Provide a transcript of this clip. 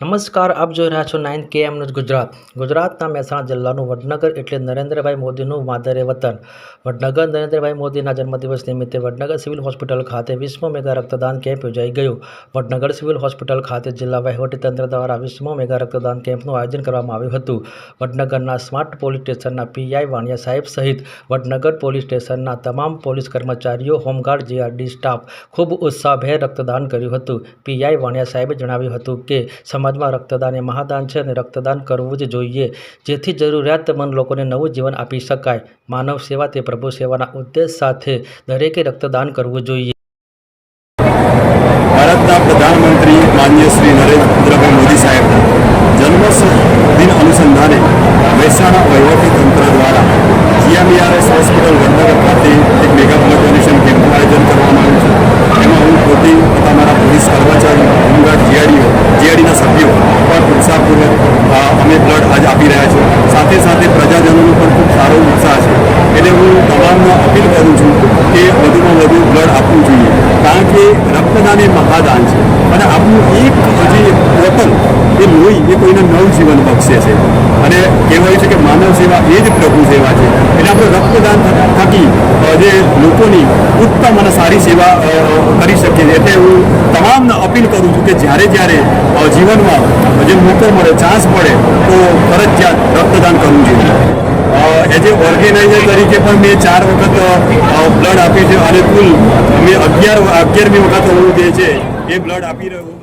નમસ્કાર, આપ જોઈ રહ્યા છો નાઇન કે એમ ગુજરાત. ગુજરાતના મહેસાણા જિલ્લાનું વડનગર એટલે નરેન્દ્રભાઈ મોદીનું માદરે વતન. વડનગર નરેન્દ્રભાઈ મોદીના જન્મદિવસ નિમિત્તે વડનગર સિવિલ હોસ્પિટલ ખાતે વિશ્વ મેગા રક્તદાન કેમ્પ યોજાઈ ગયો. વડનગર સિવિલ હોસ્પિટલ ખાતે જિલ્લા વહીવટીતંત્ર દ્વારા વિશ્વ મેગા રક્તદાન કેમ્પનું આયોજન કરવામાં આવ્યું હતું. વડનગરના સ્માર્ટ પોલીસ સ્ટેશનના પીઆઈ વાણિયા સાહેબ સહિત વડનગર પોલીસ સ્ટેશનના તમામ પોલીસ કર્મચારીઓ, હોમગાર્ડ, જીઆરડી સ્ટાફ ખૂબ ઉત્સાહભેર રક્તદાન કર્યું હતું. પીઆઈ વાણિયા સાહેબે જણાવ્યું હતું કે સમાજમાં રક્તદાન એ મહાદાન છે અને રક્તદાન કરવું જ જોઈએ. જેથી જરૂરિયાતમંદ લોકોને નવું જીવન આપી શકાય. માનવ સેવા તે પ્રભુ સેવાના ઉદ્દેશ સાથે દરેકે રક્તદાન કરવું જોઈએ. ભારતના પ્રધાનમંત્રી માન્ય શ્રી નરેન્દ્રભાઈ મોદી સાહેબના જન્મ દિન અનુસંધાને મહેસાણા વહીવટી તંત્ર દ્વારા જીએમઈઆરએસ હોસ્પિટલ વડનગર ખાતે એક મેગા બ્લડ ડોનેશન કેમ્પનું આયોજન કરવામાં આવ્યું છે એમાં હું પોતે તથા મારા પોલીસ કર્મચારીઓ હોમગાર્ડ જીઆરડીઓ જીઆરડીના સભ્યો પણ ઉત્સાહપૂર્વક અ, અમે બ્લડ આજ આપી રહ્યા છીએ સાથે સાથે પ્રજાજનોનો પણ ખૂબ સારો ઉત્સાહ છે એટલે હું તમામને અપીલ કરું છું કે વધુમાં વધુ બ્લડ આપવું જોઈએ. કારણ કે રક્તદાન એ મહાદાન છે. અને આપણું એક જે બોટલ એ લોહી, એ કોઈને નવ જીવન બક્ષે છે. અને કહેવાય છે કે માનવ સેવા એ જ પ્રભુ સેવા છે. એટલે આપણે રક્તદાન થકી જે લોકોની ઉત્તમ અને સારી સેવા કરી શકીએ છીએ. એટલે હું તમામને અપીલ કરું છું કે જ્યારે જ્યારે જીવનમાં જે મોકો મળે, ચાન્સ મળે, તો ફરજિયાત રક્તદાન કરવું જોઈએ. એઝ ઓર્ગેનાઇઝર તરીકે પણ મેં ચાર વખત બ્લડ આપી છે અને કુલ મેં અગિયાર, અગિયારમી વખત હું જે છે એ બ્લડ આપી રહ્યો